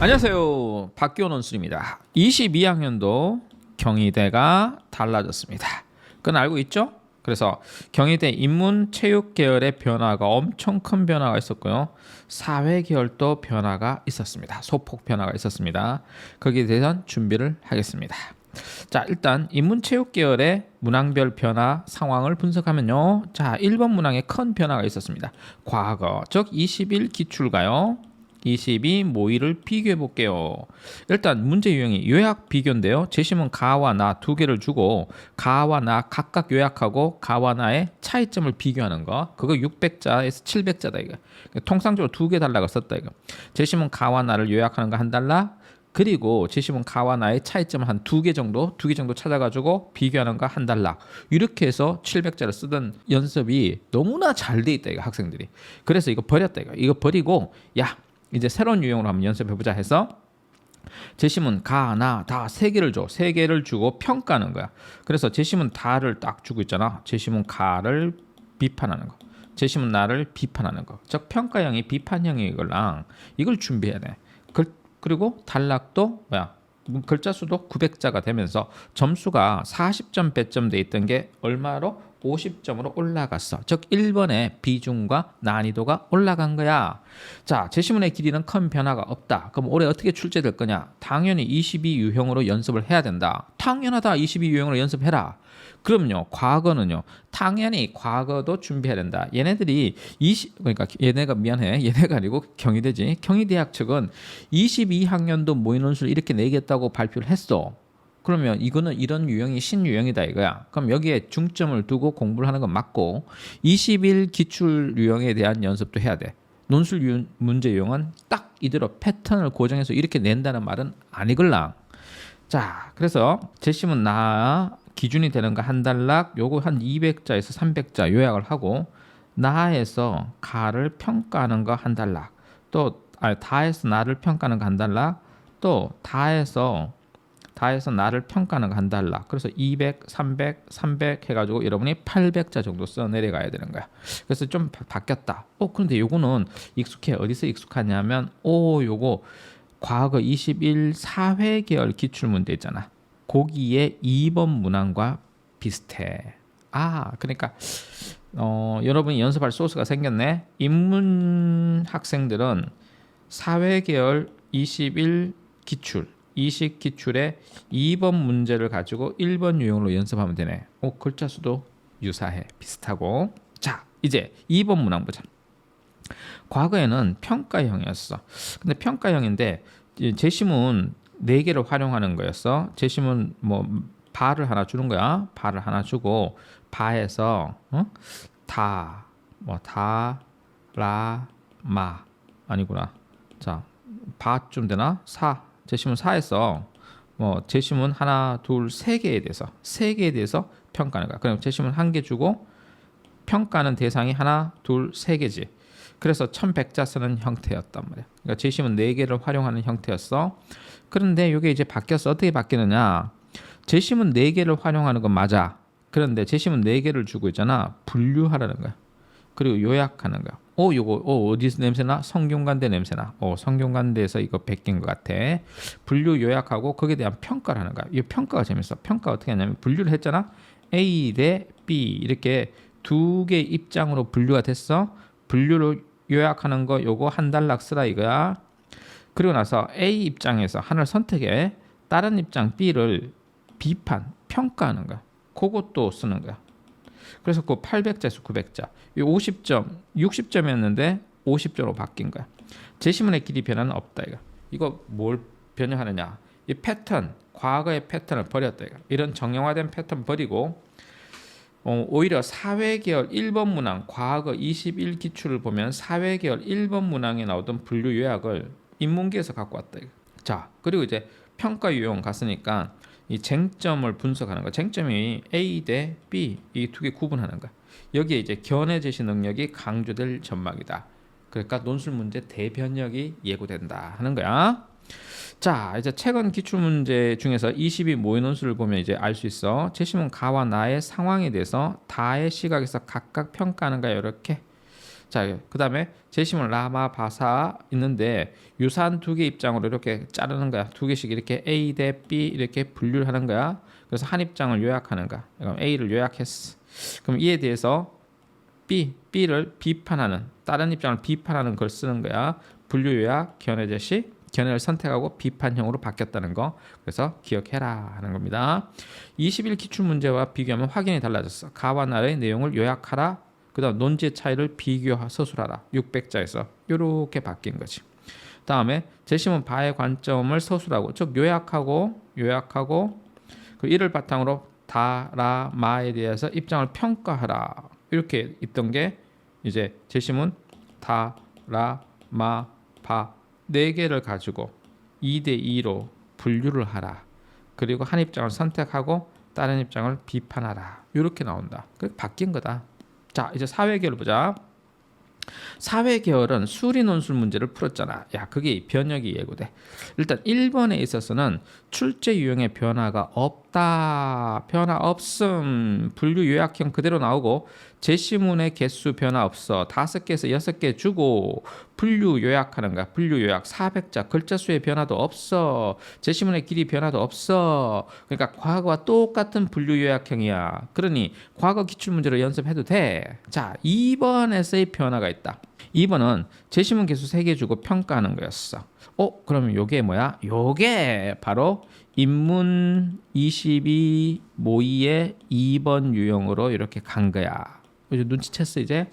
안녕하세요. 박기원 원수입니다. 22학년도 경희대가 달라졌습니다. 그건 알고 있죠? 그래서 경희대 인문 체육 계열의 변화가 엄청 큰 변화가 있었고요. 사회 계열도 변화가 있었습니다. 소폭 변화가 있었습니다. 거기에 대한 준비를 하겠습니다. 자, 일단 인문 체육 계열의 문항별 변화 상황을 분석하면요. 자, 1번 문항에 큰 변화가 있었습니다. 과거, 즉 21 기출가요. 22 모의를 비교해 볼게요. 일단 문제 유형이 요약 비교인데요. 제시문 가와 나 두 개를 주고 가와 나 각각 요약하고 가와 나의 차이점을 비교하는 거. 그거 600자에서 700자다 이거. 통상적으로 두 개 달라고 썼다 이거. 제시문 가와 나를 요약하는 거 한 달러. 그리고 제시문 가와 나의 차이점을 한두 개 정도, 두 개 정도 찾아가지고 비교하는 거한 달러. 이렇게 해서 700자를 쓰던 연습이 너무나 잘 돼 있다 이거 학생들이. 그래서 이거 버렸다 이거. 이거 버리고 야 이제 새로운 유형으로 한번 연습해 보자 해서 제시문 가, 나, 다 세 개를 줘. 세 개를 주고 평가하는 거야. 그래서 제시문 다를 딱 주고 있잖아. 제시문 가를 비판하는 거. 제시문 나를 비판하는 거. 즉 평가형이 비판형이 이걸랑 이걸 준비해야 돼. 그, 그리고 단락도 뭐야? 글자 수도 900자가 되면서 점수가 40점 배점돼 있던 게 얼마로 50점으로 올라갔어. 즉 1번의 비중과 난이도가 올라간 거야. 자, 제시문의 길이는 큰 변화가 없다. 그럼 올해 어떻게 출제될 거냐? 당연히 22 유형으로 연습을 해야 된다. 당연하다. 22 유형으로 연습해라. 그럼요. 과거는요. 당연히 과거도 준비해야 된다. 얘네들이 20 그러니까 얘네가 미안해. 얘네가 아니고 경희대지. 경희대학 측은 22학년도 모의 논술을 이렇게 내겠다고 발표를 했어. 그러면 이거는 이런 유형이 신유형이다 이거야. 그럼 여기에 중점을 두고 공부를 하는 건 맞고 21 기출 유형에 대한 연습도 해야 돼. 논술 유, 문제 유형은 딱 이대로 패턴을 고정해서 이렇게 낸다는 말은 아니걸랑. 자, 그래서 제시문 나 기준이 되는 거 한 단락 요거 한 200자에서 300자 요약을 하고 나에서 가를 평가하는 거 한 단락 또 아니 다에서 나를 평가하는 거 한 단락 또 다에서 다 해서 나를 평가하는 거한 달러. 그래서 200, 300, 300 해가지고 여러분이 800자 정도 써 내려가야 되는 거야. 그래서 좀 바, 뀌었다 어, 그런데 요거는 익숙해. 어디서 익숙하냐면, 오, 요거 과거 21 사회 계열 기출 문제 있잖아. 거기에 2번 문항과 비슷해. 아, 그러니까 어, 여러분이 연습할 소스가 생겼네. 인문 학생들은 사회 계열 21 기출 이식 기출의 2번 문제를 가지고 1번 유형으로 연습하면 되네. 오, 글자 수도 유사해. 비슷하고. 자, 이제 2번 문항 보자. 과거에는 평가형이었어. 근데 평가형인데 제시문 4개를 활용하는 거였어. 제시문 뭐 바를 하나 주는 거야. 바를 하나 주고 바에서 어? 다, 뭐 다, 라, 마 아니구나. 자, 바쯤 되나? 사, 제시문 4에서 뭐 제시문 하나, 둘, 세 개에 대해서 세 개에 대해서 평가하는 거야. 그럼 제시문 한 개 주고 평가하는 대상이 하나, 둘, 세 개지. 그래서 1100자 쓰는 형태였단 말이야. 그러니까 제시문 네 개를 활용하는 형태였어. 그런데 이게 이제 바뀌었어. 어떻게 바뀌느냐? 제시문 네 개를 활용하는 건 맞아. 그런데 제시문 네 개를 주고 있잖아. 분류하라는 거야. 그리고 요약하는 거야. 어, 요거, 어, 어디서 냄새나? 성균관대 냄새나? 어, 성균관대에서 이거 베낀 것 같아. 분류 요약하고 거기에 대한 평가를 하는 거야. 이 평가가 재밌어. 평가 어떻게 하냐면 분류를 했잖아. A 대 B 이렇게 두 개 입장으로 분류가 됐어. 분류를 요약하는 거 요거 한 단락 쓰라 이거야. 그리고 나서 A 입장에서 하나를 선택해. 다른 입장 B를 비판, 평가하는 거야. 그것도 쓰는 거야. 그래서 그 800자에서 900자. 이 50점, 60점이었는데 50점으로 바뀐 거야. 제시문의 길이 변화는 없다 이거. 이거 뭘 변형하느냐? 이 패턴, 과거의 패턴을 버렸다 이거. 이런 정형화된 패턴 버리고 어, 오히려 사회계열 1번 문항, 과거 21 기출을 보면 사회계열 1번 문항에 나오던 분류 요약을 인문계에서 갖고 왔다 이거. 자, 그리고 이제 평가 유형 갔으니까 이 쟁점을 분석하는 거. 쟁점이 A 대 B 이 두 개 구분하는 거. 여기에 이제 견해 제시 능력이 강조될 전망이다. 그러니까 논술 문제 대변력이 예고된다 하는 거야. 자, 이제 최근 기출 문제 중에서 22 모의 논술을 보면 이제 알 수 있어. 제시문 가와 나의 상황에 대해서 다의 시각에서 각각 평가하는 거야. 이렇게. 자, 그 다음에 제시문 라마 바사 있는데 유사한 두 개 입장으로 이렇게 자르는 거야. 두 개씩 이렇게 A 대 B 이렇게 분류를 하는 거야. 그래서 한 입장을 요약하는 거야. 그럼 A를 요약했어. 그럼 이에 대해서 B, B를 비판하는 다른 입장을 비판하는 걸 쓰는 거야. 분류 요약, 견해 제시, 견해를 선택하고 비판형으로 바뀌었다는 거. 그래서 기억해라 하는 겁니다. 21 기출 문제와 비교하면 확연히 달라졌어. 가와 나의 내용을 요약하라. 그다음 논지의 차이를 비교 서술하라. 600자에서 이렇게 바뀐 거지. 다음에 제시문 바의 관점을 서술하고 즉 요약하고 요약하고 그 이를 바탕으로 다라 마에 대해서 입장을 평가하라. 이렇게 있던 게 이제 제시문 다라 마 바 네 개를 가지고 2대 2로 분류를 하라. 그리고 한 입장을 선택하고 다른 입장을 비판하라. 이렇게 나온다. 그 바뀐 거다. 자, 이제 사회 계열 보자. 사회 계열은 수리 논술 문제를 풀었잖아. 야, 그게 변혁이 예고돼. 일단 1번에 있어서는 출제 유형의 변화가 없 다. 변화 없음. 분류 요약형 그대로 나오고 제시문의 개수 변화 없어. 다섯 개에서 여섯 개 주고 분류 요약하는 거야. 분류 요약 400자 글자 수의 변화도 없어. 제시문의 길이 변화도 없어. 그러니까 과거와 똑같은 분류 요약형이야. 그러니 과거 기출 문제로 연습해도 돼. 자, 2번 에서의 변화가 있다. 2번은 제시문 개수 3개 주고 평가하는 거였어. 어, 그러면 요게 뭐야? 요게 바로 인문 22 모의의 2번 유형으로 이렇게 간 거야. 이제 눈치챘어 이제.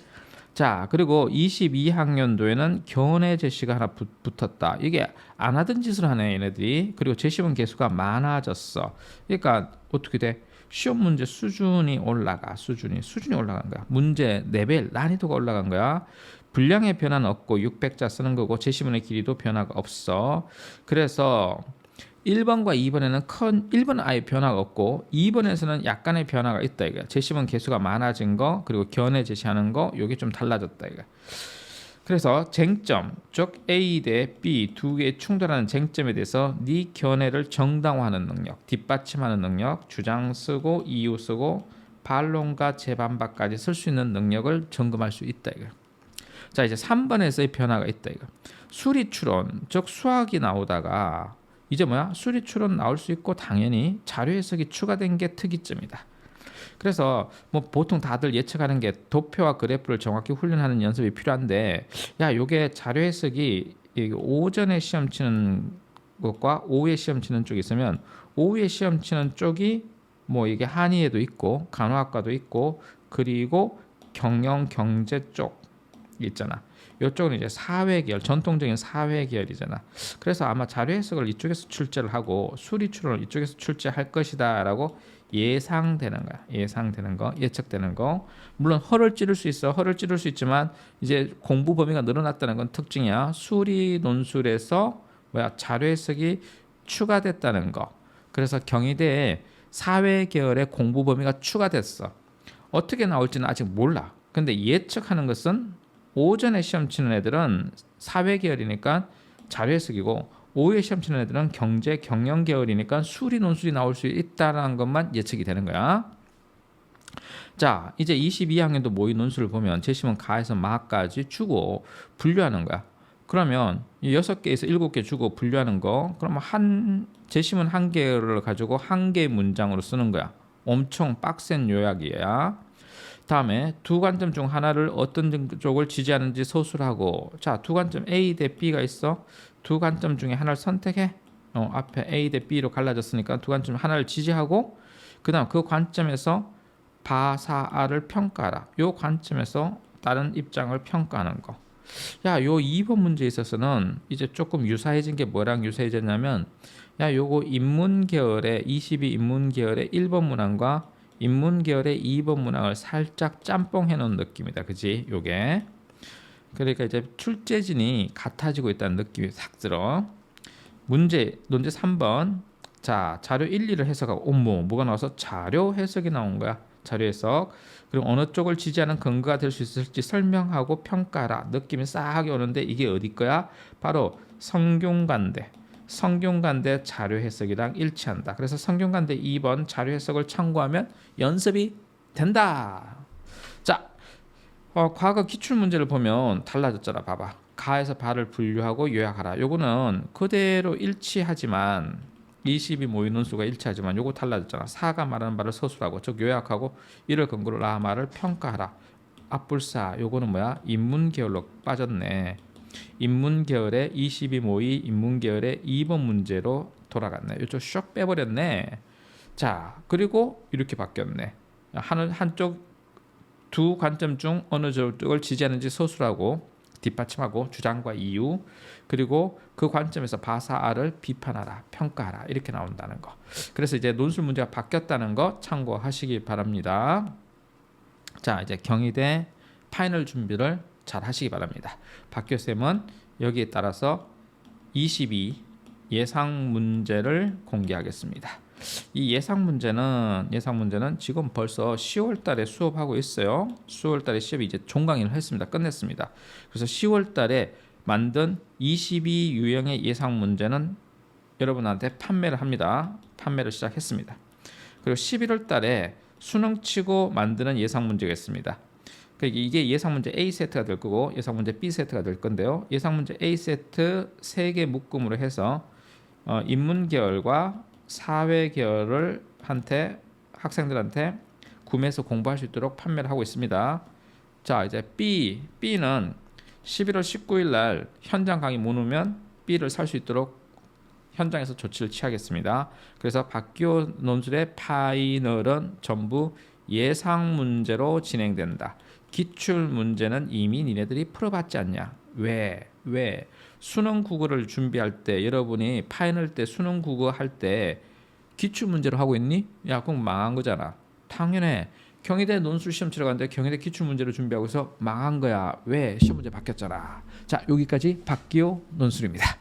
자 그리고 22학년도에는 견해 제시가 하나 붙, 붙었다. 이게 안 하던 짓을 하네 얘네들이. 그리고 제시문 개수가 많아졌어. 그러니까 어떻게 돼? 시험 문제 수준이 올라가. 수준이 수준이 올라간 거야. 문제 레벨 난이도가 올라간 거야. 분량의 변화는 없고 600자 쓰는 거고 제시문의 길이도 변화가 없어. 그래서 1번과 2번에는 큰 1번은 아예 변화가 없고 2번에서는 약간의 변화가 있다 이거. 제시문 개수가 많아진 거 그리고 견해 제시하는 거 요게 좀 달라졌다 이거. 그래서 쟁점 즉 A 대 B 두 개의 충돌하는 쟁점에 대해서 네 견해를 정당화하는 능력, 뒷받침하는 능력, 주장 쓰고 이유 쓰고 반론과 재반박까지 쓸 수 있는 능력을 점검할 수 있다 이거. 자 이제 3번에서의 변화가 있다 이거. 수리 추론 즉 수학이 나오다가 이제 뭐야 수리 추론 나올 수 있고 당연히 자료 해석이 추가된 게 특이점이다. 그래서 뭐 보통 다들 예측하는 게 도표와 그래프를 정확히 훈련하는 연습이 필요한데 야 요게 자료 해석이 이 오전에 시험 치는 것과 오후에 시험 치는 쪽이 있으면 오후에 시험 치는 쪽이 뭐 이게 한의에도 있고 간호학과도 있고 그리고 경영 경제 쪽 있잖아. 이쪽은 이제 사회 계열, 전통적인 사회 계열이잖아. 그래서 아마 자료 해석을 이쪽에서 출제를 하고 수리 추론을 이쪽에서 출제할 것이다라고 예상되는 거야. 예상되는 거, 예측되는 거. 물론 허를 찌를 수 있어. 허를 찌를 수 있지만 이제 공부 범위가 늘어났다는 건 특징이야. 수리 논술에서 뭐야 자료 해석이 추가됐다는 거. 그래서 경희대에 사회 계열의 공부 범위가 추가됐어. 어떻게 나올지는 아직 몰라. 근데 예측하는 것은 오전에 시험 치는 애들은 사회 계열이니까 자료 해석이고 오후에 시험 치는 애들은 경제 경영 계열이니까 수리 논술이 나올 수 있다라는 것만 예측이 되는 거야. 자, 이제 22학년도 모의 논술을 보면 제시문 가에서 마까지 주고 분류하는 거야. 그러면 여섯 개에서 일곱 개 주고 분류하는 거, 그러면 한 제시문 한 개를 가지고 한 개 문장으로 쓰는 거야. 엄청 빡센 요약이야. 다음에 두 관점 중 하나를 어떤 쪽을 지지하는지 서술하고 자 두 관점 A 대 B가 있어. 두 관점 중에 하나를 선택해. 어, 앞에 A 대 B로 갈라졌으니까 두 관점 하나를 지지하고 그 다음 그 관점에서 바사아를 평가하라. 요 관점에서 다른 입장을 평가하는 거. 야, 요 2번 문제에 있어서는 이제 조금 유사해진 게 뭐랑 유사해졌냐면 야, 요거 인문 계열의 22 인문 계열의 1번 문항과 인문 계열의 2번 문항을 살짝 짬뽕 해 놓은 느낌이다. 그지? 요게. 그러니까 이제 출제진이 같아지고 있다는 느낌이 싹 들어. 문제 논제 3번. 자, 자료 1, 2를 해석하고 어머, 뭐가 나와서 자료 해석이 나온 거야. 자료 해석. 그리고 어느 쪽을 지지하는 근거가 될 수 있을지 설명하고 평가라. 느낌이 싹 오는데 이게 어디 거야? 바로 성균관대. 성균관대 자료 해석이랑 일치한다. 그래서 성균관대 2번 자료 해석을 참고하면 연습이 된다. 자, 어, 과거 기출 문제를 보면 달라졌잖아. 봐봐. 가에서 바를 분류하고 요약하라. 요거는 그대로 일치하지만 20이 모이는 수가 일치하지만 요거 달라졌잖아. 사가 말하는 바를 서술하고 즉 요약하고 이를 근거로 라 말을 평가하라. 앞불사 요거는 뭐야? 인문 계열로 빠졌네. 인문 계열에 20이 모이 인문 계열에 2번 문제로 돌아갔네. 요쪽 슉 빼버렸네. 자 그리고 이렇게 바뀌었네. 한 한쪽 두 관점 중 어느 쪽을 지지하는지 서술하고 뒷받침하고 주장과 이유 그리고 그 관점에서 바사아를 비판하라 평가하라 이렇게 나온다는 거. 그래서 이제 논술 문제가 바뀌었다는 거 참고하시기 바랍니다. 자 이제 경희대 파이널 준비를 잘 하시기 바랍니다. 박 교 쌤은 여기에 따라서 22 예상 문제를 공개하겠습니다. 이 예상 문제는 예상 문제는 지금 벌써 10월 달에 수업하고 있어요. 10월 달에 시험이 이제 종강을 했습니다. 끝냈습니다. 그래서 10월 달에 만든 22 유형의 예상 문제는 여러분한테 판매를 합니다. 판매를 시작했습니다. 그리고 11월 달에 수능 치고 만드는 예상 문제가 있습니다. 그러니까 이게 예상 문제 A 세트가 될 거고 예상 문제 B 세트가 될 건데요. 예상 문제 A 세트 3개 묶음으로 해서 어, 인문 계열과 사회 계열을 한테 학생들한테 구매해서 공부할 수 있도록 판매를 하고 있습니다. 자, 이제 B, B는 11월 19일 날 현장 강의 못 오면 B를 살 수 있도록 현장에서 조치를 취하겠습니다. 그래서 박교 논술의 파이널은 전부 예상 문제로 진행된다. 기출 문제는 이미 니네들이 풀어봤지 않냐? 왜? 왜? 수능 국어를 준비할 때 여러분이 파이널 때 수능 국어 할 때 기출 문제로 하고 있니? 야, 그럼 망한 거잖아. 당연해. 경희대 논술 시험 치러 갔는데 경희대 기출 문제를 준비하고 있어 망한 거야. 왜? 시험 문제 바뀌었잖아. 자, 여기까지 박기호 논술입니다.